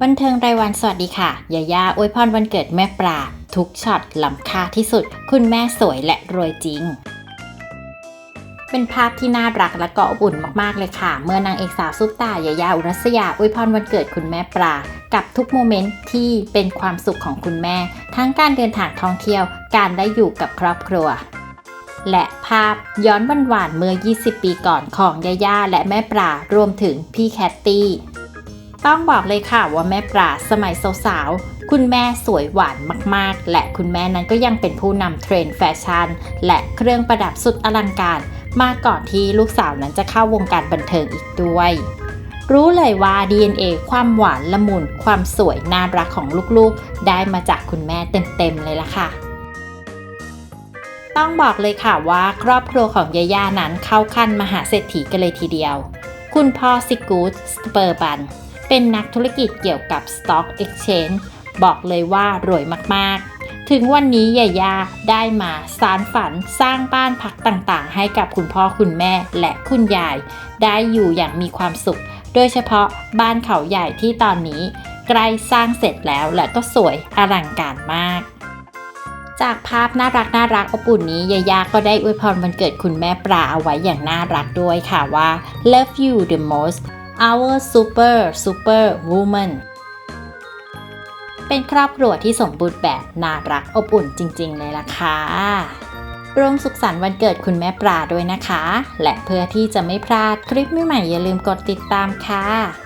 บันเทิงรายวันสวัสดีค่ะ ยายาอวยพรวันเกิดแม่ปลา ทุกช็อตล้ำค่าที่สุด คุณแม่สวยและรวยจริงเป็นภาพที่น่ารักและก็อบอุ่นมากๆเลยค่ะ เมื่อนางเอกสาวซุปตายายาอุรัสยาอวยพรวันเกิดคุณแม่ปลา กับทุกโมเมนต์ที่เป็นความสุขของคุณแม่ ทั้งการเดินทางท่องเที่ยว การได้อยู่กับครอบครัว และภาพย้อนวันหวานเมื่อ 20 ปีก่อนของยาย่าและแม่ปลารวมถึงพี่แคตตี้ ต้องบอกเลยค่ะว่าแม่ปลาสมัยสาวๆ คุณแม่สวยหวานมากๆ และคุณแม่นั้นก็ยังเป็นผู้นำเทรนด์แฟชั่น และเครื่องประดับสุดอลังการ มาก่อนที่ลูกสาวนั้นจะเข้าวงการบันเทิงอีกด้วย รู้เลยว่า DNA ความหวานละมุนความสวยน่ารักของลูกๆ ได้มาจากคุณแม่เต็มๆเลยล่ะค่ะต้องบอกเลยค่ะว่าครอบครัวของยาย่านั้นเข้าขั้นมหาเศรษฐีกันเลยทีเดียว คุณพ่อซิกูดสเปอร์บัน เป็นนักธุรกิจเกี่ยวกับ Stock Exchange บอกเลยว่ารวยมากๆ ถึงวันนี้ยายาได้มาสารฝันสร้างบ้านพักต่างๆ ให้กับคุณพ่อคุณแม่และคุณยาย ได้อยู่อย่างมีความสุข โดยเฉพาะบ้านเขาใหญ่ที่ตอนนี้ใกล้สร้างเสร็จแล้วและก็สวยอลังการมาก จากภาพน่ารักน่ารักอบอุ่นนี้ยายาก็ได้อวยพรวันเกิดคุณแม่ปลาเอาไว้อย่างน่ารักด้วยค่ะว่า love you the most our super super woman เป็นครอบครัวที่สมบูรณ์แบบน่ารักอบอุ่นจริง ๆ เลยล่ะค่ะร่วมสุขสันต์วันเกิดคุณแม่ปลาด้วยนะคะ และเพื่อที่จะไม่พลาดคลิปใหม่ๆอย่าลืมกดติดตามค่ะ